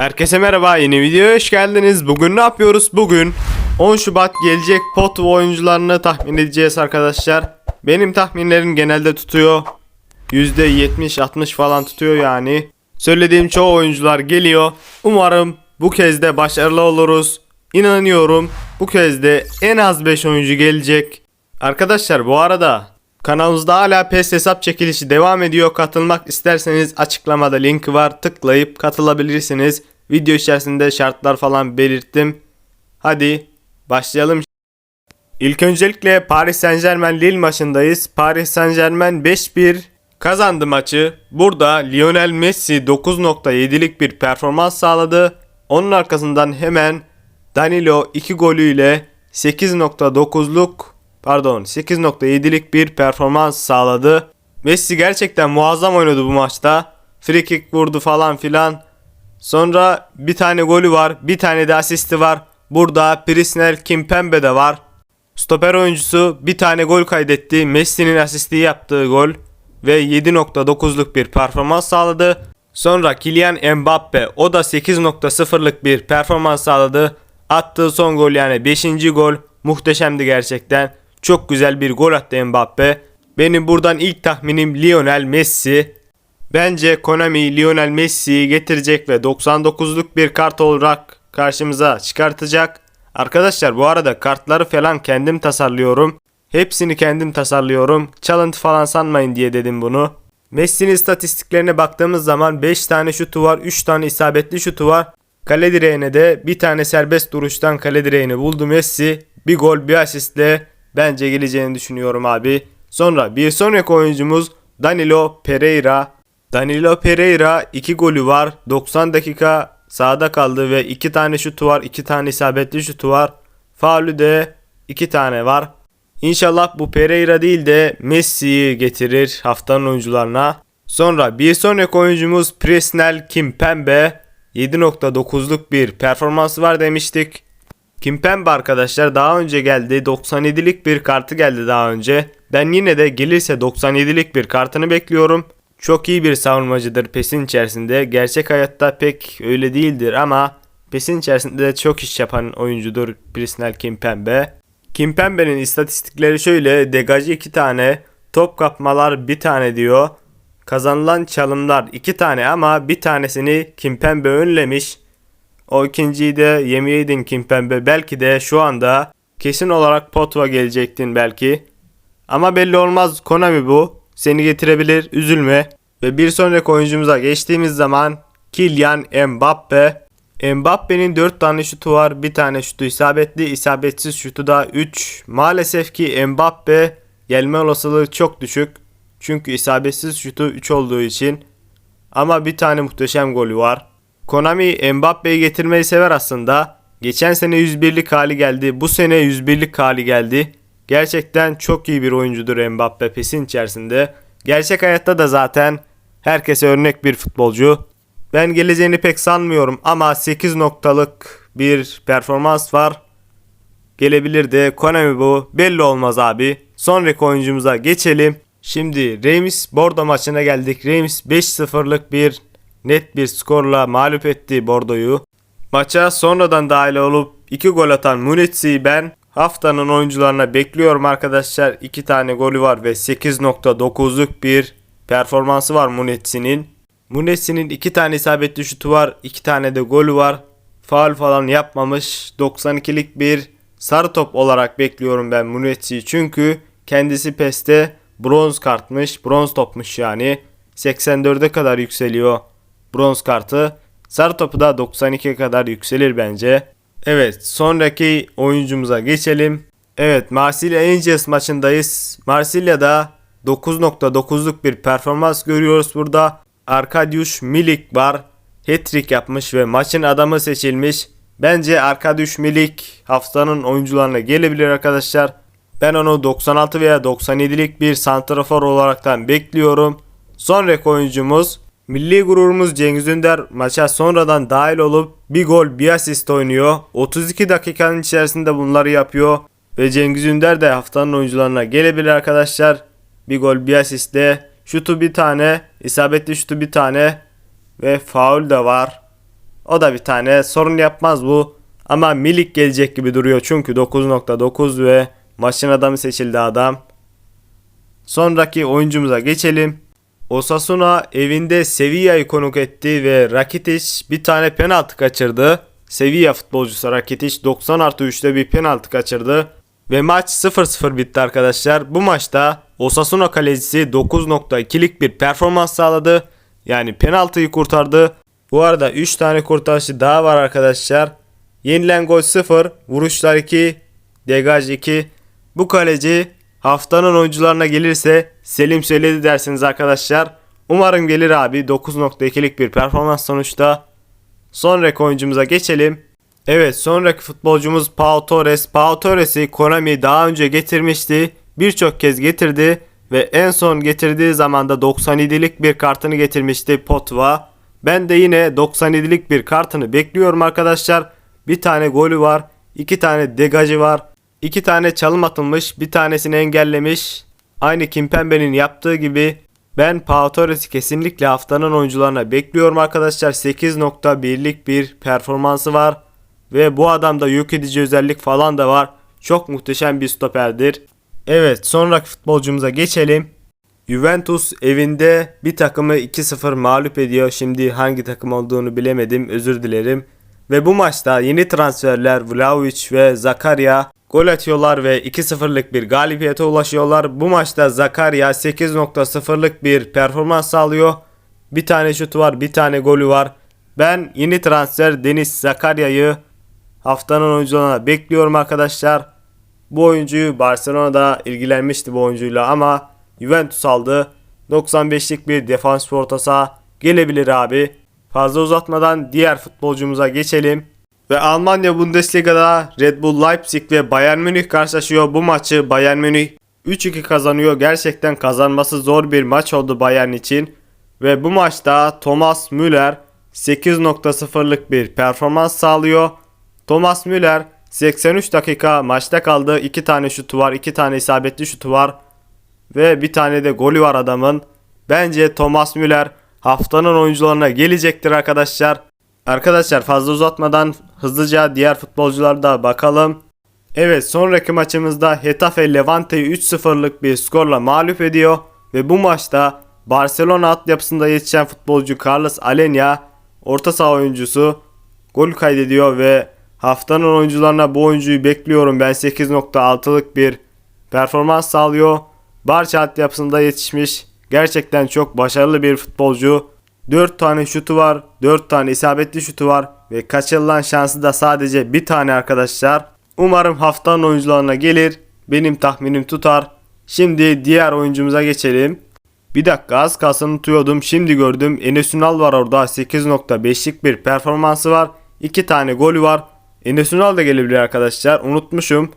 Herkese merhaba yeni videoya hoş geldiniz. Bugün ne yapıyoruz? Bugün 10 Şubat gelecek pot oyuncularını tahmin edeceğiz arkadaşlar. Benim tahminlerim genelde tutuyor. %70-60 falan tutuyor yani. Söylediğim çoğu oyuncular geliyor. Umarım bu kez de başarılı oluruz. İnanıyorum bu kez de en az 5 oyuncu gelecek. Arkadaşlar bu arada kanalımızda hala PES hesap çekilişi devam ediyor. Katılmak isterseniz açıklamada linki var. Tıklayıp katılabilirsiniz. Video içerisinde şartlar falan belirttim. Hadi başlayalım. İlk öncelikle Paris Saint Germain Lille maçındayız. Paris Saint Germain 5-1 kazandı maçı. Burada Lionel Messi 9.7'lik bir performans sağladı. Onun arkasından hemen Danilo 2 golüyle 8.9'luk pardon 8.7'lik bir performans sağladı. Messi gerçekten muazzam oynadı bu maçta. Free kick vurdu falan filan. Sonra bir tane golü var. Bir tane de asisti var. Burada Prisnel Kimpembe de var. Stoper oyuncusu bir tane gol kaydetti. Messi'nin asisti yaptığı gol ve 7.9'luk bir performans sağladı. Sonra Kylian Mbappe o da 8.0'lık bir performans sağladı. Attığı son gol yani 5. gol muhteşemdi gerçekten. Çok güzel bir gol attı Mbappe. Benim buradan ilk tahminim Lionel Messi. Bence Konami Lionel Messi'yi getirecek ve 99'luk bir kart olarak karşımıza çıkartacak. Arkadaşlar bu arada kartları falan kendim tasarlıyorum. Hepsini kendim tasarlıyorum. Challenge falan sanmayın diye dedim bunu. Messi'nin istatistiklerine baktığımız zaman 5 tane şutu var, 3 tane isabetli şutu var. Kale direğine de bir tane serbest duruştan kale direğini buldu Messi. Bir gol bir asistle bence geleceğini düşünüyorum abi. Sonra bir sonraki oyuncumuz Danilo Pereira. Danilo Pereira 2 golü var. 90 dakika sahada kaldı ve 2 tane şutu var. 2 tane isabetli şutu var. Faulü de 2 tane var. İnşallah bu Pereira değil de Messi'yi getirir haftanın oyuncularına. Sonra bir sonraki oyuncumuz Presnel Kimpembe. 7.9'luk bir performansı var demiştik. Kimpembe arkadaşlar daha önce geldi. 97'lik bir kartı geldi daha önce. Ben yine de gelirse 97'lik bir kartını bekliyorum. Çok iyi bir savunmacıdır PES'in içerisinde. Gerçek hayatta pek öyle değildir ama PES'in içerisinde de çok iş yapan oyuncudur Prisnel Kimpembe. Kimpembe'nin istatistikleri şöyle. Degajı 2 tane, top kapmalar 1 tane diyor. Kazanılan çalımlar 2 tane ama bir tanesini Kimpembe önlemiş. O ikinciyi de yemeyeydin Kimpembe. Belki de şu anda kesin olarak Potva gelecektin belki. Ama belli olmaz Konami bu. Seni getirebilir üzülme. Ve bir sonraki oyuncumuza geçtiğimiz zaman Kylian Mbappe. Mbappe'nin 4 tane şutu var. Bir tane şutu isabetli. isabetsiz şutu da 3. Maalesef ki Mbappe gelme olasılığı çok düşük. Çünkü isabetsiz şutu 3 olduğu için. Ama bir tane muhteşem golü var. Konami Mbappe'yi getirmeyi sever aslında. Geçen sene 101'lik hali geldi. Bu sene 101'lik hali geldi. Gerçekten çok iyi bir oyuncudur Mbappe PES'in içerisinde. Gerçek hayatta da zaten herkese örnek bir futbolcu. Ben geleceğini pek sanmıyorum ama 8 noktalık bir performans var. Gelebilir de Konami bu. Belli olmaz abi. Sonraki oyuncumuza geçelim. Şimdi Reims Bordo maçına geldik. Reims 5-0'lık bir net bir skorla mağlup etti Bordo'yu. Maça sonradan dahil olup 2 gol atan Munizi'yi ben haftanın oyuncularına bekliyorum arkadaşlar. 2 tane golü var ve 8.9'luk bir performansı var Munizi'nin. Munizi'nin 2 tane isabetli şutu var. 2 tane de golü var. Faul falan yapmamış. 92'lik bir sarı top olarak bekliyorum ben Munizi'yi. Çünkü kendisi PES'te bronz kartmış. Bronz topmuş yani. 84'e kadar yükseliyor bronz kartı. Sarı topu da 92'ye kadar yükselir bence. Evet sonraki oyuncumuza geçelim. Evet Marsilya Angels maçındayız. Marsilya'da 9.9'luk bir performans görüyoruz burada. Arkadiusz Milik var. Hat-trick yapmış ve maçın adamı seçilmiş. Bence Arkadiusz Milik haftanın oyuncularına gelebilir arkadaşlar. Ben onu 96 veya 97'lik bir santrafor olaraktan bekliyorum. Sonraki oyuncumuz Milli gururumuz Cengiz Ünder maça sonradan dahil olup bir gol bir asist oynuyor. 32 dakikanın içerisinde bunları yapıyor. Ve Cengiz Ünder de haftanın oyuncularına gelebilir arkadaşlar. Bir gol bir asistle. Şutu bir tane. isabetli şutu bir tane. Ve faul de var. O da bir tane sorun yapmaz bu. Ama Milik gelecek gibi duruyor çünkü 9.9 ve maçın adamı seçildi adam. Sonraki oyuncumuza geçelim. Osasuna evinde Sevilla'yı konuk etti ve Rakitic bir tane penaltı kaçırdı. Sevilla futbolcusu Rakitic 90 artı 3'te bir penaltı kaçırdı. Ve maç 0-0 bitti arkadaşlar. Bu maçta Osasuna kalecisi 9.2'lik bir performans sağladı. Yani penaltıyı kurtardı. Bu arada 3 tane kurtarışı daha var arkadaşlar. Yenilen gol 0, vuruşlar 2, degaj 2. Bu kaleci haftanın oyuncularına gelirse Selim söyledi dersiniz arkadaşlar. Umarım gelir abi 9.2'lik bir performans sonuçta. Sonraki oyuncumuza geçelim. Evet sonraki futbolcumuz Pau Torres. Pau Torres'i Konami daha önce getirmişti. Birçok kez getirdi ve en son getirdiği zaman da 97'lik bir kartını getirmişti Potva. Ben de yine 97'lik bir kartını bekliyorum arkadaşlar. Bir tane golü var, iki tane degajı var, iki tane çalım atılmış, bir tanesini engellemiş. Aynı Kimpembe'nin yaptığı gibi ben Pau Torres'i kesinlikle haftanın oyuncularına bekliyorum arkadaşlar. 8.1'lik bir performansı var. Ve bu adamda yok edici özellik falan da var. Çok muhteşem bir stoperdir. Evet sonraki futbolcumuza geçelim. Juventus evinde bir takımı 2-0 mağlup ediyor. Şimdi hangi takım olduğunu bilemedim özür dilerim. Ve bu maçta yeni transferler Vlahovic ve Zakaria gol atıyorlar ve 2-0'lık bir galibiyete ulaşıyorlar. Bu maçta Zakaria 8.0'lık bir performans sağlıyor. Bir tane şutu var, bir tane golü var. Ben yeni transfer Deniz Zakaria'yı haftanın oyuncularına bekliyorum arkadaşlar. Bu oyuncuyu Barcelona'da ilgilenmişti bu oyuncuyla ama Juventus aldı. 95'lik bir defans orta saha gelebilir abi. Fazla uzatmadan diğer futbolcumuza geçelim. Ve Almanya Bundesliga'da Red Bull Leipzig ve Bayern Münih karşılaşıyor. Bu maçı Bayern Münih 3-2 kazanıyor. Gerçekten kazanması zor bir maç oldu Bayern için. Ve bu maçta Thomas Müller 8.0'lık bir performans sağlıyor. Thomas Müller 83 dakika maçta kaldı. 2 tane şutu var, 2 tane isabetli şutu var ve bir tane de golü var adamın. Bence Thomas Müller haftanın oyuncularına gelecektir arkadaşlar. Arkadaşlar fazla uzatmadan hızlıca diğer futbolculara da bakalım. Evet sonraki maçımızda Hetafe Levante'yi 3-0'lık bir skorla mağlup ediyor. Ve bu maçta Barcelona altyapısında yetişen futbolcu Carlos Alenya orta saha oyuncusu gol kaydediyor ve haftanın oyuncularına bu oyuncuyu bekliyorum. Ben 8.6'lık bir performans sağlıyor. Barça altyapısında yetişmiş. Gerçekten çok başarılı bir futbolcu. 4 tane şutu var. 4 tane isabetli şutu var. Ve kaçırılan şansı da sadece bir tane arkadaşlar. Umarım haftanın oyuncularına gelir. Benim tahminim tutar. Şimdi diğer oyuncumuza geçelim. Bir dakika az kalsın unutuyordum. Şimdi gördüm. Enes Ünal var orada. 8.5'lik bir performansı var. 2 tane golü var. Enes Ünal da gelebilir arkadaşlar. Unutmuşum.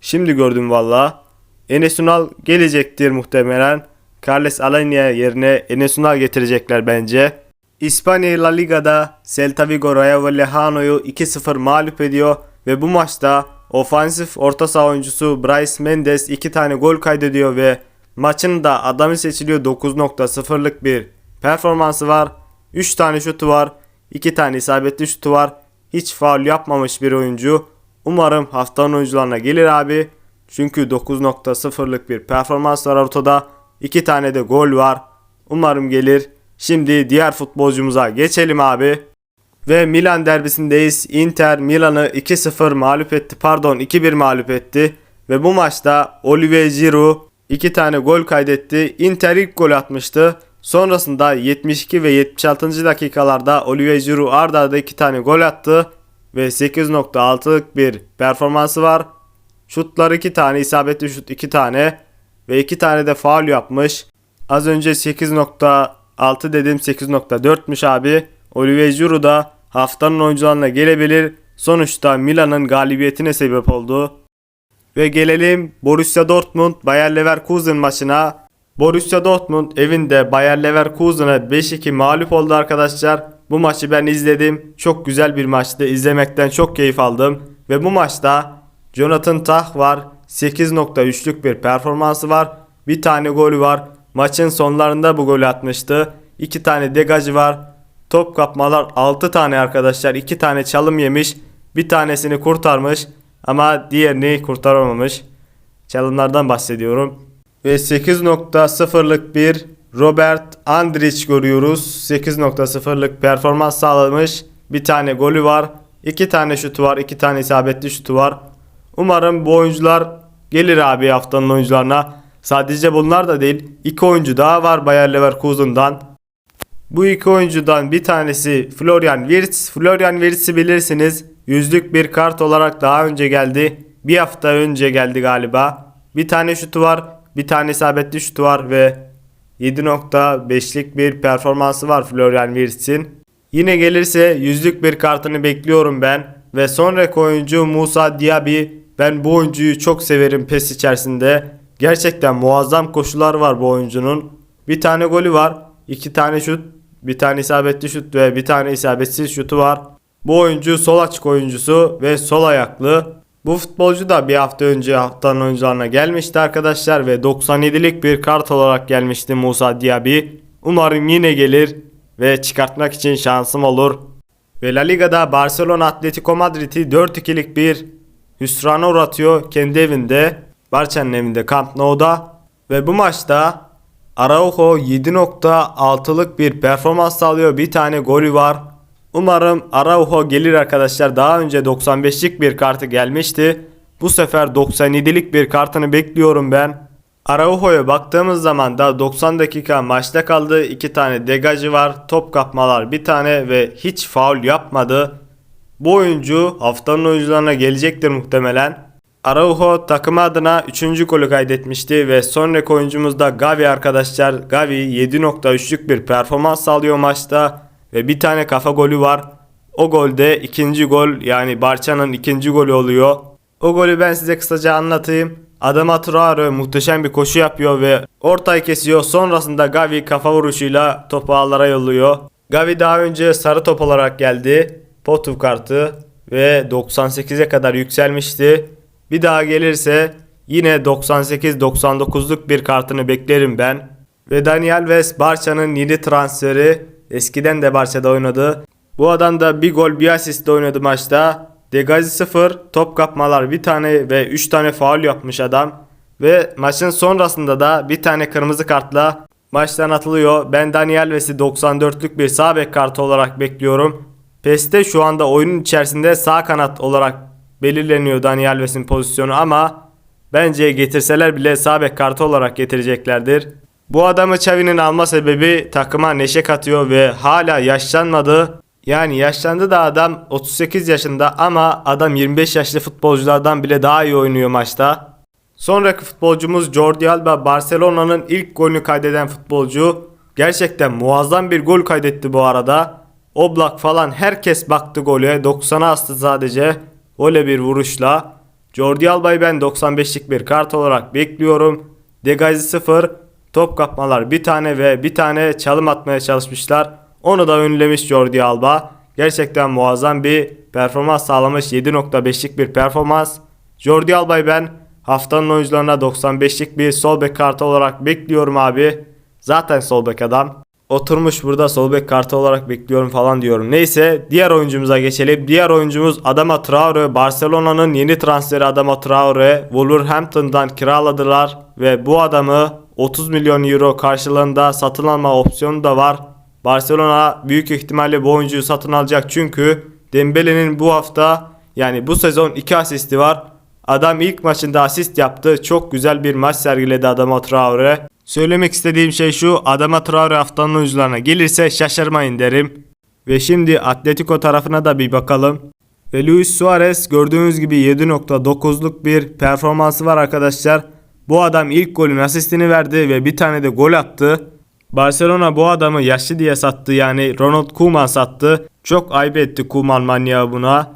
Şimdi gördüm valla. Enes Ünal gelecektir muhtemelen. Carles Alanya yerine Enes Ünal getirecekler bence. İspanya La Liga'da Celta Vigo Rayo Vallecano'yu 2-0 mağlup ediyor ve bu maçta ofansif orta saha oyuncusu Bryce Mendes 2 tane gol kaydediyor ve maçın da adamı seçiliyor 9.0'lık bir performansı var. 3 tane şutu var. 2 tane isabetli şutu var. Hiç faul yapmamış bir oyuncu. Umarım haftanın oyuncularına gelir abi. Çünkü 9.0'lık bir performans var ortada. 2 tane de gol var. Umarım gelir. Şimdi diğer futbolcumuza geçelim abi. Ve Milan derbisindeyiz. Inter Milan'ı 2-0 mağlup etti. Pardon 2-1 mağlup etti. Ve bu maçta Olivier Giroud 2 tane gol kaydetti. Inter ilk gol atmıştı. Sonrasında 72 ve 76. dakikalarda Olivier Giroud arda arda 2 tane gol attı. Ve 8.6'lık bir performansı var. Şutlar 2 tane, isabetli şut 2 tane ve 2 tane de faul yapmış. Az önce 8.6 dedim 8.4'müş abi. Olivier Giroud da haftanın oyuncularına gelebilir. Sonuçta Milan'ın galibiyetine sebep oldu. Ve gelelim Borussia Dortmund Bayer Leverkusen maçına. Borussia Dortmund evinde Bayer Leverkusen'a 5-2 mağlup oldu arkadaşlar. Bu maçı ben izledim. Çok güzel bir maçtı. İzlemekten çok keyif aldım. Ve bu maçta Jonathan Tah var. 8.3'lük bir performansı var. Bir tane golü var. Maçın sonlarında bu golü atmıştı. İki tane degajı var. Top kapmalar 6 tane arkadaşlar. 2 tane çalım yemiş. Bir tanesini kurtarmış ama diğerini kurtaramamış. Çalımlardan bahsediyorum. Ve 8.0'lık bir Robert Andrich görüyoruz. 8.0'lık performans sağlamış. Bir tane golü var. iki tane şutu var. iki tane isabetli şutu var. Umarım bu oyuncular gelir abi haftanın oyuncularına. Sadece bunlar da değil. iki oyuncu daha var Bayer Leverkusen'dan. Bu iki oyuncudan bir tanesi Florian Wirtz. Florian Wirtz'i bilirsiniz. Yüzlük bir kart olarak daha önce geldi. Bir hafta önce geldi galiba. Bir tane şutu var. Bir tane isabetli şutu var ve 7.5'lik bir performansı var Florian Wirtz'in. Yine gelirse yüzlük bir kartını bekliyorum ben. Ve sonraki oyuncu Musa Diaby. Ben bu oyuncuyu çok severim PES içerisinde. Gerçekten muazzam koşular var bu oyuncunun. Bir tane golü var. iki tane şut. Bir tane isabetli şut ve bir tane isabetsiz şutu var. Bu oyuncu sol açık oyuncusu ve sol ayaklı. Bu futbolcu da bir hafta önce haftanın oyuncularına gelmişti arkadaşlar ve 97'lik bir kart olarak gelmişti Musa Diaby. Umarım yine gelir ve çıkartmak için şansım olur. Ve La Liga'da Barcelona Atletico Madrid'i 4-2'lik bir hüsrana uğratıyor kendi evinde. Barça'nın evinde Camp Nou'da. Ve bu maçta Araujo 7.6'lık bir performans sağlıyor. Bir tane golü var. Umarım Araujo gelir arkadaşlar. Daha önce 95'lik bir kartı gelmişti. Bu sefer 97'lik bir kartını bekliyorum ben. Araujo'ya baktığımız zaman da 90 dakika maçta kaldı. 2 tane degajı var. Top kapmalar bir tane ve hiç faul yapmadı. Bu oyuncu haftanın oyuncularına gelecektir muhtemelen. Araujo takım adına 3. golü kaydetmişti ve sonraki oyuncumuz da Gavi arkadaşlar. Gavi 7.3'lük bir performans sağlıyor maçta ve bir tane kafa golü var. O golde ikinci gol yani Barça'nın ikinci golü oluyor. O golü ben size kısaca anlatayım. Adama Traore muhteşem bir koşu yapıyor ve ortayı kesiyor. Sonrasında Gavi kafa vuruşuyla topu ağlara yolluyor. Gavi daha önce sarı top olarak geldi. Potu kartı ve 98'e kadar yükselmişti. Bir daha gelirse yine 98-99'luk bir kartını beklerim ben. Ve Daniel West Barça'nın yeni transferi. Eskiden de Barça'da oynadı. Bu adam da bir gol bir asist oynadı maçta. Degazi 0, top kapmalar bir tane ve 3 tane faul yapmış adam. Ve maçın sonrasında da bir tane kırmızı kartla maçtan atılıyor. Ben Daniel West'i 94'lük bir sağ bek kartı olarak bekliyorum. PES'te şu anda oyunun içerisinde sağ kanat olarak belirleniyor Daniel West'in pozisyonu ama bence getirseler bile sağ bek kartı olarak getireceklerdir. Bu adamı Xavi'nin alma sebebi takıma neşe katıyor ve hala yaşlanmadı. Yani yaşlandı da adam 38 yaşında ama adam 25 yaşlı futbolculardan bile daha iyi oynuyor maçta. Sonraki futbolcumuz Jordi Alba Barcelona'nın ilk golünü kaydeden futbolcu. Gerçekten muazzam bir gol kaydetti bu arada. Oblak falan herkes baktı gole. 90'a astı sadece. Öyle bir vuruşla. Jordi Alba'yı ben 95'lik bir kart olarak bekliyorum. Degazi 0. Top kapmalar bir tane ve bir tane çalım atmaya çalışmışlar. Onu da önlemiş Jordi Alba. Gerçekten muazzam bir performans sağlamış. 7.5'lik bir performans. Jordi Alba'yı ben haftanın oyuncularına 95'lik bir sol bek kartı olarak bekliyorum abi. Zaten sol bek adam. Oturmuş burada sol bek kartı olarak bekliyorum falan diyorum. Neyse diğer oyuncumuza geçelim. Diğer oyuncumuz Adama Traore. Barcelona'nın yeni transferi Adama Traore. Wolverhampton'dan kiraladılar ve bu adamı 30 milyon euro karşılığında satın alma opsiyonu da var. Barcelona büyük ihtimalle bu oyuncuyu satın alacak çünkü Dembele'nin bu hafta yani bu sezon 2 asisti var. Adam ilk maçında asist yaptı. Çok güzel bir maç sergiledi Adama Traore. Söylemek istediğim şey şu. Adama Traore haftanın oyuncularına gelirse şaşırmayın derim. Ve şimdi Atletico tarafına da bir bakalım. Ve Luis Suarez gördüğünüz gibi 7.9'luk bir performansı var arkadaşlar. Bu adam ilk golün asistini verdi ve bir tane de gol attı. Barcelona bu adamı yaşlı diye sattı yani Ronald Koeman sattı. Çok ayıp etti Koeman manyağı buna.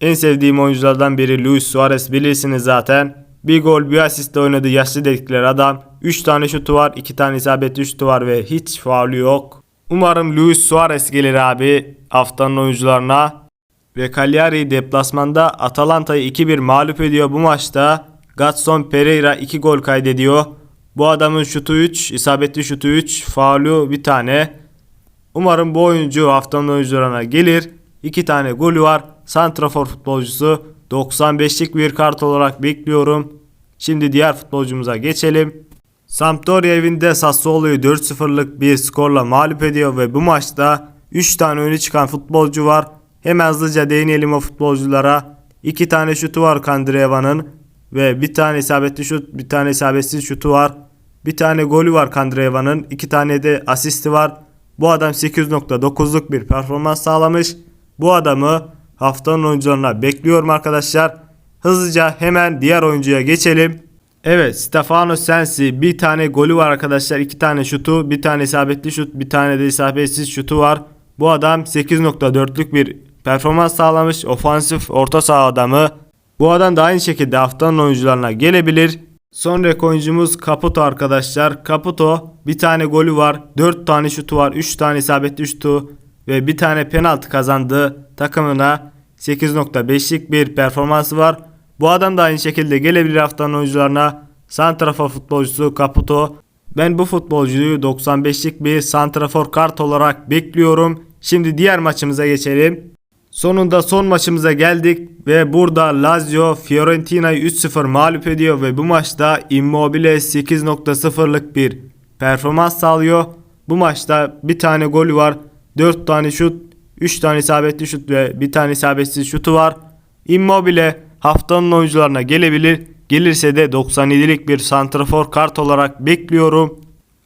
En sevdiğim oyunculardan biri Luis Suarez bilirsiniz zaten. Bir gol bir asistle oynadı yaşlı dedikleri adam. 3 tane şutu var 2 tane isabetli şutu var ve hiç faulü yok. Umarım Luis Suarez gelir abi haftanın oyuncularına. Ve Cagliari deplasmanda Atalanta'yı 2-1 mağlup ediyor bu maçta. Gatson Pereira 2 gol kaydediyor. Bu adamın şutu 3, isabetli şutu 3, faulü bir tane. Umarım bu oyuncu haftanın oyuncularına gelir. 2 tane golü var. Santrafor futbolcusu 95'lik bir kart olarak bekliyorum. Şimdi diğer futbolcumuza geçelim. Sampdoria evinde Sassuolo'yu 4-0'lık bir skorla mağlup ediyor ve bu maçta 3 tane öne çıkan futbolcu var. Hemen hızlıca değinelim o futbolculara. 2 tane şutu var Kandreva'nın ve bir tane isabetli şut, bir tane isabetsiz şutu var. Bir tane golü var Kandreva'nın, 2 tane de asisti var. Bu adam 8.9'luk bir performans sağlamış. Bu adamı haftanın oyuncularına bekliyorum arkadaşlar. Hızlıca hemen diğer oyuncuya geçelim. Evet Stefano Sensi bir tane golü var arkadaşlar. iki tane şutu, bir tane isabetli şut, bir tane de isabetsiz şutu var. Bu adam 8.4'lük bir performans sağlamış. Ofansif orta saha adamı. Bu adam da aynı şekilde haftanın oyuncularına gelebilir. Sonraki oyuncumuz Caputo arkadaşlar. Caputo bir tane golü var. 4 tane şutu var. 3 tane isabetli şutu ve bir tane penaltı kazandı. Takımına 8.5'lik bir performansı var. Bu adam da aynı şekilde gelebilir haftanın oyuncularına. Santrafor futbolcusu Caputo. Ben bu futbolcuyu 95'lik bir santrafor kart olarak bekliyorum. Şimdi diğer maçımıza geçelim. Sonunda son maçımıza geldik ve burada Lazio Fiorentina'yı 3-0 mağlup ediyor ve bu maçta Immobile 8.0'lık bir performans sağlıyor. Bu maçta bir tane golü var, 4 tane şut, 3 tane isabetli şut ve bir tane isabetsiz şutu var. Immobile haftanın oyuncularına gelebilir. Gelirse de 97'lik bir santrafor kart olarak bekliyorum.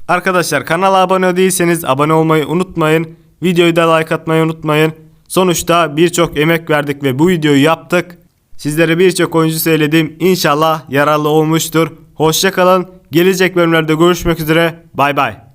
Arkadaşlar kanala abone değilseniz abone olmayı unutmayın. Videoyu da like atmayı unutmayın. Sonuçta birçok emek verdik ve bu videoyu yaptık. Sizlere birçok oyuncu söyledim. İnşallah yararlı olmuştur. Hoşçakalın. Gelecek bölümlerde görüşmek üzere. Bay bay.